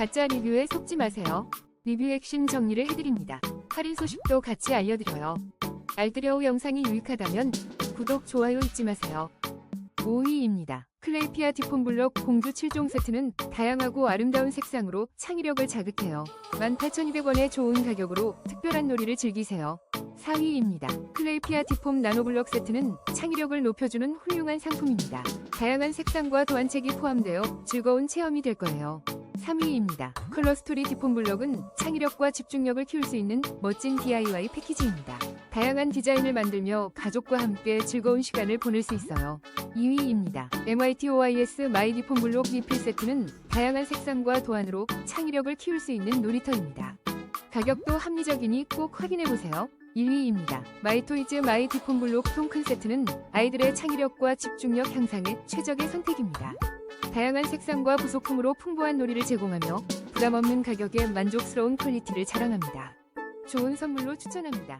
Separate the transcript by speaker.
Speaker 1: 가짜 리뷰에 속지 마세요. 리뷰 핵심 정리를 해드립니다. 할인 소식도 같이 알려드려요. 알뜰여우 영상이 유익하다면 구독, 좋아요 잊지 마세요. 5위입니다. 클레이피아 디폼블럭 공주 7종 세트는 다양하고 아름다운 색상으로 창의력을 자극해요. 18,200원의 좋은 가격으로 특별한 놀이를 즐기세요. 4위입니다. 클레이피아 디폼 나노블럭 세트는 창의력을 높여주는 훌륭한 상품입니다. 다양한 색상과 도안책이 포함되어 즐거운 체험이 될 거예요. 3위입니다. 컬러스토리 디폼 블럭은 창의력과 집중력을 키울 수 있는 멋진 DIY 패키지입니다. 다양한 디자인을 만들며 가족과 함께 즐거운 시간을 보낼 수 있어요. 2위입니다. MITOIS 마이 디폼 블록 리필 세트는 다양한 색상과 도안으로 창의력을 키울 수 있는 놀이터입니다. 가격도 합리적이니 꼭 확인해보세요. 1위입니다. 마이토이즈 마이 디폼 블록 통큰 세트는 아이들의 창의력과 집중력 향상에 최적의 선택입니다. 다양한 색상과 부속품으로 풍부한 놀이를 제공하며 부담 없는 가격에 만족스러운 퀄리티를 자랑합니다. 좋은 선물로 추천합니다.